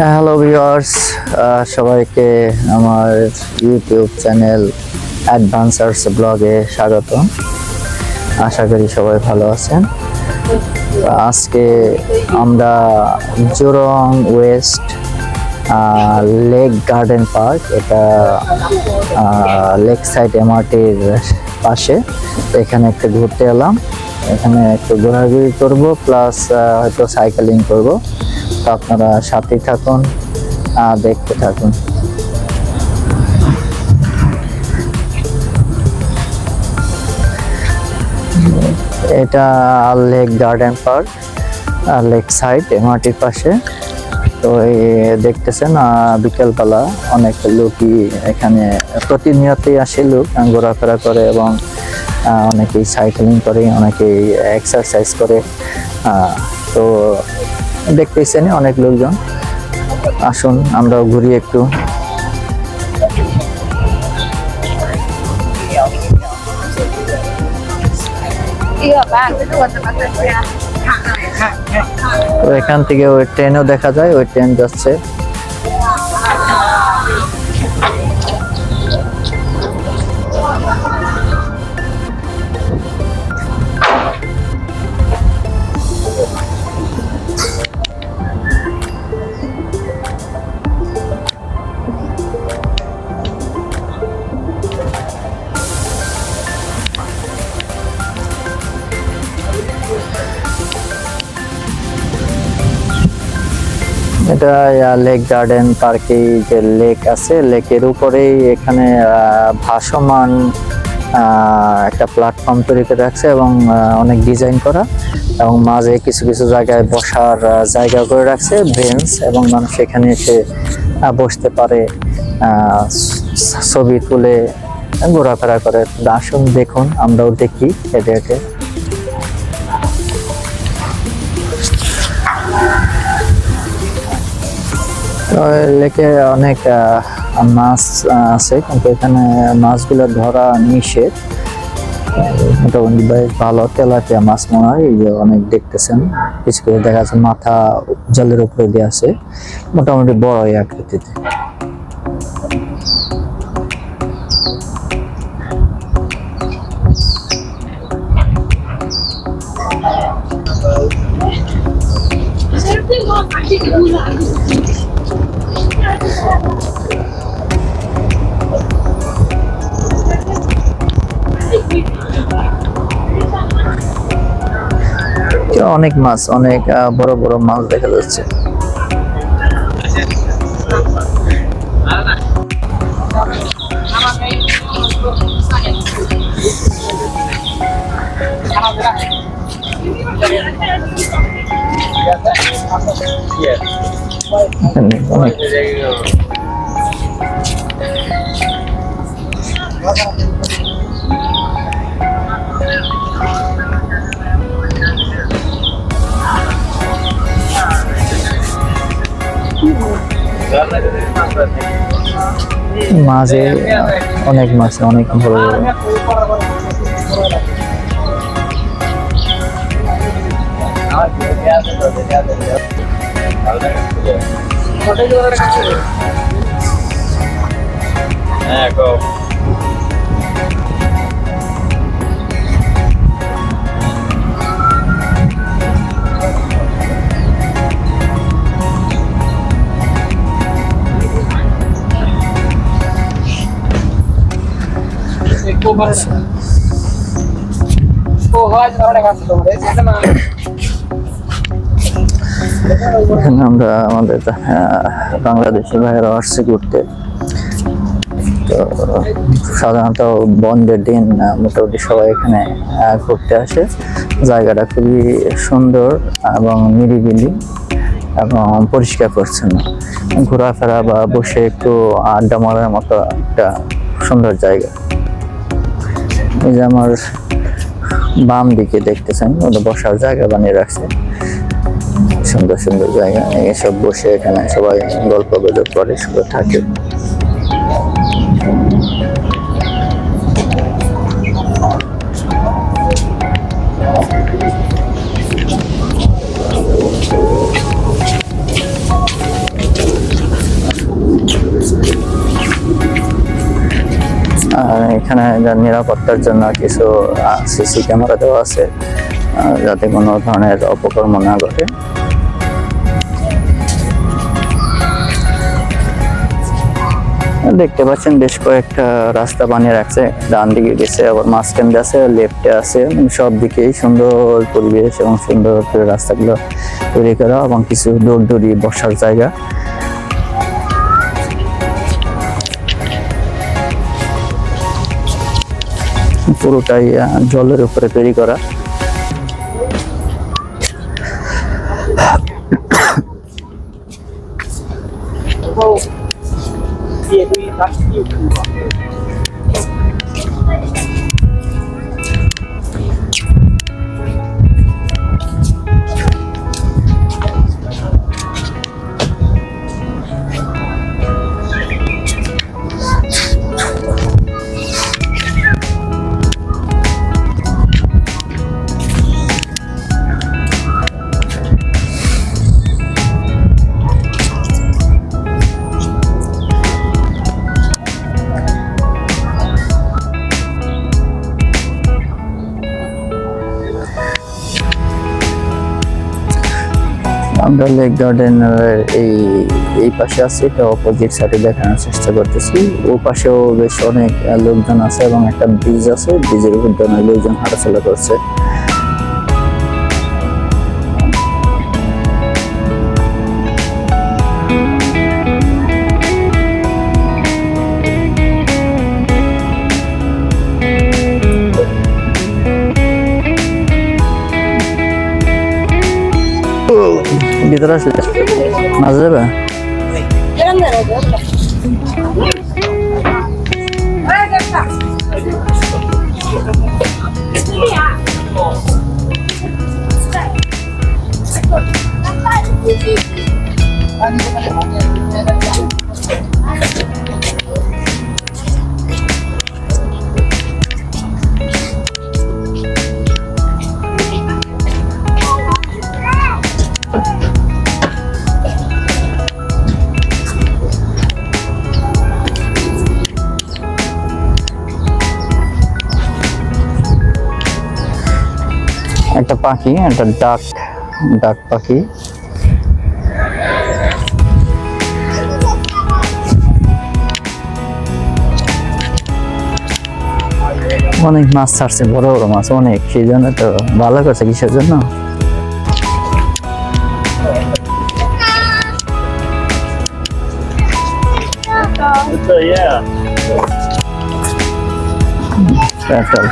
Hello viewers সবাইকে আমার YouTube channel অ্যাডভান্সার্স ব্লগে স্বাগত আশা করি সবাই ভালো আছেন। আজকে আমরা Jurong West Lake Garden Park এটা লেক সাইড এমআরটির পাশে। এখানে একটু ঘুরতে এলাম। এখানে একটু ঘোরাঘুরি করব প্লাস হয়তো সাইকেলিং করব। তো আপনারা সাথেই থাকুন দেখতে থাকুন। এটা Lake Garden Park lake side এমআরটির পাশে। তো এই দেখতেছেন বিকেলবেলা অনেক লোকই এখানে প্রতিনিয়তই আসে লোক, ঘোরাফেরা করে এবং অনেকেই সাইকেলিং করে, অনেকেই এক্সারসাইজ করে। তো দেখতেছেন অনেক লোকজন। আসুন আমরা ঘুরি একটু। এখান থেকে ওই ট্রেনও দেখা যায়, ওই ট্রেন যাচ্ছে। এটা লেক গার্ডেন পার্কে যে লেক আছে লেকের উপরেই এখানে ভাসমান একটা প্ল্যাটফর্ম তৈরি করে রাখছে এবং অনেক ডিজাইন করা এবং মাঝে কিছু কিছু জায়গায় বসার জায়গা করে রাখছে বেঞ্চ এবং মানুষ এখানে এসে বসতে পারে ছবি তুলে ঘোরাফেরা করে। আসুন দেখুন, আমরাও দেখি হেঁটে। লেকে অনেক মাছ আছে, কিন্তু এখানে মাছগুলো ধরা নিষেধ। মোটামুটি বেশ ভালো তেলাপিয়া মাছ মনে হয়, এই যে অনেক দেখতেছেন। কিছু করে দেখা যাচ্ছে মাথা জলের উপরে দিয়ে আছে, মোটামুটি বড় আকৃতিতে। অনেক মাছ অনেক বড় বড় মাছ দেখা যাচ্ছে। অনেক মাঝে অনেক মাছ অনেক বড় বড়। হ্যাঁ গো এখানে আমরা আমাদের আহ, বাংলাদেশি ভাইয়েরা আসছে ঘুরতে। তো সাধারণত বন্ধের দিন মোটামুটি সবাই এখানে ঘুরতে আসে। জায়গাটা খুবই সুন্দর এবং নিরিবিলি এবং পরিষ্কার পরিচ্ছন্ন। ঘোরাফেরা বা বসে একটু আড্ডা মারার মতো একটা সুন্দর জায়গা। এই যে আমার বাম দিকে দেখতেছেন ওটা বসার জায়গা বানিয়ে রাখছে। সুন্দর সুন্দর জায়গা এসব বসে এখানে সবাই গল্প গুজব করে শুধু থাকে। এখানে নিরাপত্তার জন্য কিছু সিসি ক্যামেরা দেওয়া আছে যাতে কোনো ধরনের অপকর্ম না ঘটে। দেখতে পাচ্ছেন বেশ কয়েকটা রাস্তা বানিয়ে রাখছে। ডান দিকে গেছে আবার মাঝখান দিয়ে আছে লেফটে আছে মানে সব দিকেই সুন্দর পরিবেশ এবং সুন্দর করে রাস্তাগুলো তৈরি করা এবং কিছু দৌড় দৌড়ি বসার জায়গা। পুরোটাই জলের উপরে তৈরি করা। That's. আমরা লেক গার্ডেনের এই এই পাশে আছি এটা অপোজিট সাইডে দেখানোর চেষ্টা করতেছি। ও পাশেও বেশ অনেক লোকজন আছে এবং একটা ব্রিজ আছে। ব্রিজের উপর লোকজন হাঁটাচলা করছে। ভিতরে আসলে মাঝে যাবে পাখি একটা ডাক ডাক পাখি। অনেক মাছ ছাড়ছে বড় বড় মাছ অনেক। সেই জন্য তো ভালো করছে কিসের জন্য? Yeah. পেট্রোল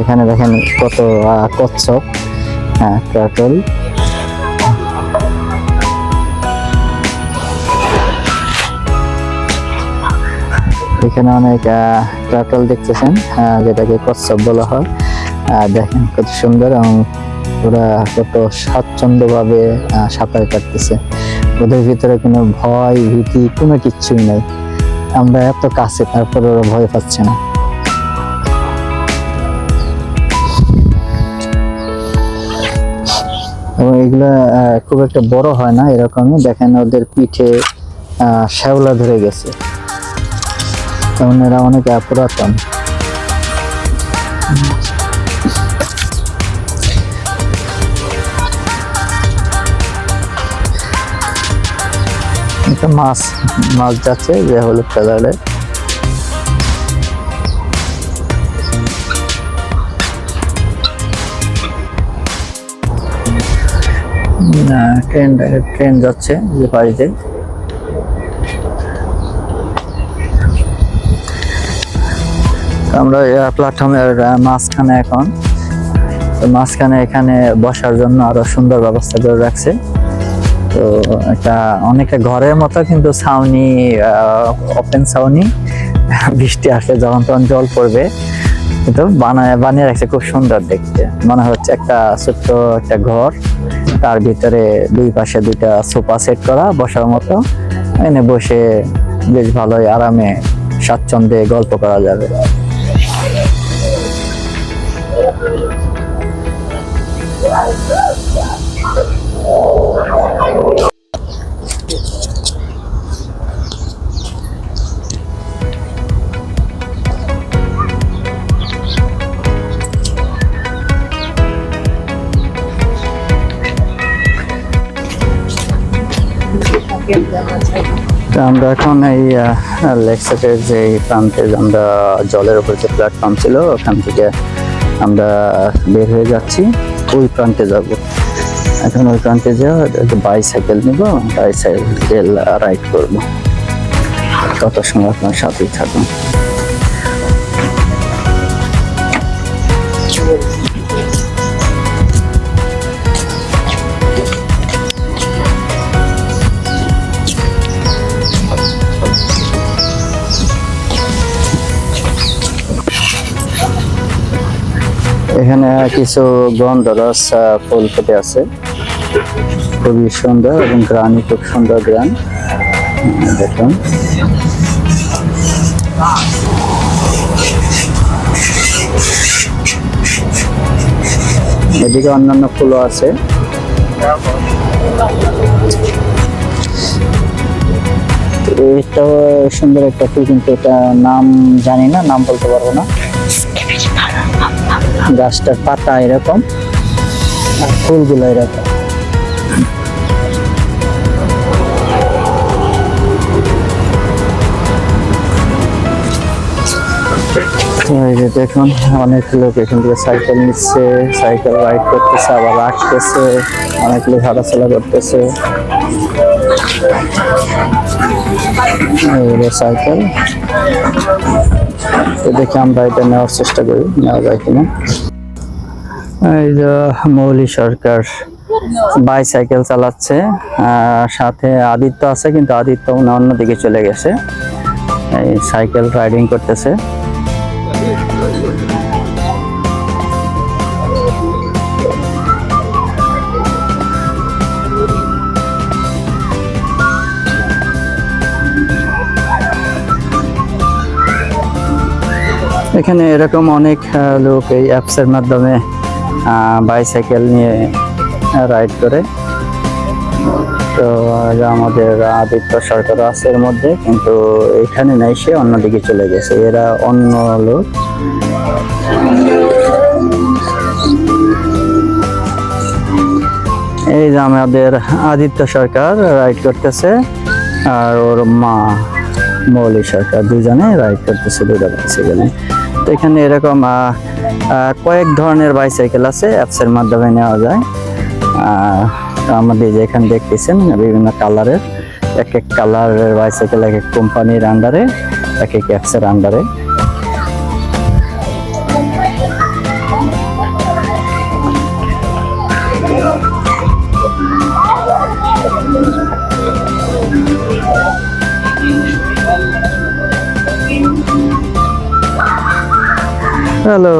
এখানে দেখেন কত কচ্ছপ হ্যাঁ পেট্রোল এখানে অনেক পেট্রোল দেখতেছেন যেটাকে কচ্ছপ বলা হয়। দেখেন কত সুন্দর এবং ওরা কত স্বাচ্ছন্দ্যভাবে সাঁতার কাটতেছে। ওদের ভিতরে কোনো ভয়, ভীতি, কোনো কিচ্ছুই নাই। আমরা এত কাছে, তারপরে ওরা ভয় পাচ্ছে না। এবং এগুলা খুব একটা বড় হয় না এরকমই। দেখেন ওদের পিঠে শ্যাওলা ধরে গেছে। কারণ এরা অনেক পুরাতন মাছ মাছ যাচ্ছে যে হলুদ কালারের। ট্রেন ট্রেন যাচ্ছে যে বাড়িতে। আমরা প্ল্যাটফর্মের মাঝখানে এখন। তো মাঝখানে এখানে বসার জন্য আরও সুন্দর ব্যবস্থা করে রাখছে। তো একটা অনেকটা ঘরের মতো কিন্তু ছাউনি ওপেন ছাউনি। বৃষ্টি আসলে যখন তখন জল পড়বে। কিন্তু বানায়, বানিয়ে রাখছে খুব সুন্দর দেখতে। মনে হচ্ছে একটা ছোট্ট একটা ঘর। তার ভিতরে দুই পাশে দুইটা সোফা সেট করা বসার মতো। এনে বসে বেশ ভালোই আরামে স্বাচ্ছন্দ্যে গল্প করা যাবে। আমরা এখন এই লেকসাইটের যে প্রান্তে আমরা জলের উপর যে প্ল্যাটফর্ম ছিল, ওখান থেকে আমরা বের হয়ে যাচ্ছি। ওই প্রান্তে যাব। এখন ওই প্রান্তে যাওয়া বাইসাইকেল নিব বাইসাইকেল রাইড করব। তত সময় আপনার সাথেই থাকুন এখানে কিছু গন্ধরস ফুল ফুটে আছে। খুবই সুন্দর এবং গ্রানই খুব সুন্দর গ্রান দেখুন। এদিকে অন্যান্য ফুলও আছে। এটাও সুন্দর একটা ফুল, কিন্তু এটা নাম জানি না, নাম বলতে পারব না। গাছটার পাতা এরকম আর ফুলগুলো এরকম। দেখুন, অনেক লোক এখান থেকে সাইকেল নিচ্ছে সাইকেল রাইড করতেছে, আবার রাখতেছে অনেক লোক হাঁটাচলা করতেছে। সাইকেল। তো দেখি আমরা এটা নেওয়ার চেষ্টা করি, নেওয়া যায় কিনা। এই যে মৌলি সরকার বাইসাইকেল চালাচ্ছে সাথে আদিত্য আছে, কিন্তু আদিত্য অন্য দিকে চলে গেছে। এই সাইকেল রাইডিং করতেছে। এখানে এরকম অনেক লোক এই অ্যাপসের মাধ্যমে বাইসাইকেল নিয়ে রাইড করে। তো আমাদের আদিত্য সরকার আছে এর মধ্যে, কিন্তু এখানে নাই সে অন্যদিকে চলে গেছে। এরা অন্য লোক। এই যে আমাদের আদিত্য সরকার রাইড করতেছে, আর ওর মা মৌলি সরকার দুজনে রাইড করতেছে দুটা তো এখানে এরকম কয়েক ধরনের বাইসাইকেল আছে অ্যাপসের মাধ্যমে নেওয়া যায়। আমাদের যে এখানে দেখতেছেন, বিভিন্ন কালারের এক এক কালারের বাইসাইকেল এক এক কোম্পানির আন্ডারে এক এক অ্যাপসের আন্ডারে হ্যালো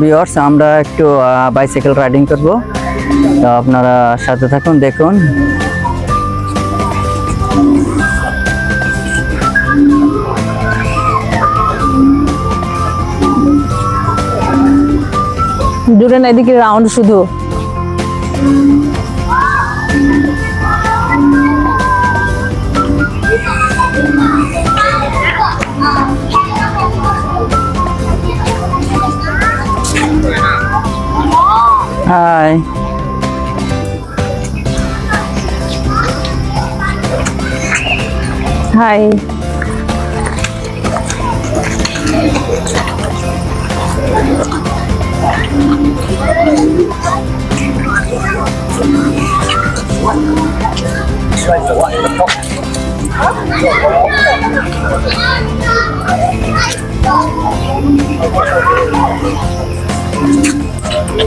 বিয়ার্স আমরা একটু বাইসাইকেল রাইডিং করব। তো আপনারা সাথে থাকুন দেখুন। দূরে না এদিকে রাউন্ড শুধু। Hi. Hi. Thank you. 我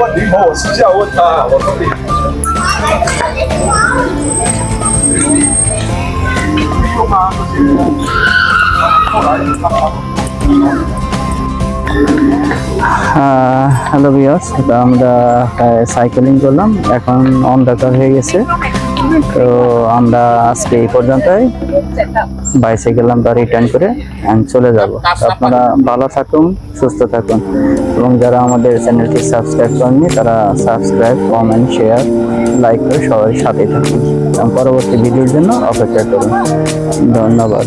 问林鹏，我私下问他，我说你用吗？hello Beas আমরা সাইকেলিং করলাম, এখন অন্ধকার হয়ে গেছে। তো আমরা আজকে এই পর্যন্তই। বাইসাইকেল আমরা রিটার্ন করে চলে যাব। আপনারা ভালো থাকুন, সুস্থ থাকুন। এবং যারা আমাদের চ্যানেলটি সাবস্ক্রাইব করেননি, তারা সাবস্ক্রাইব কমেন্ট শেয়ার লাইক করে সবাই সাথে থাকুন। এবং পরবর্তী ভিডিওর জন্য অপেক্ষা করুন। ধন্যবাদ।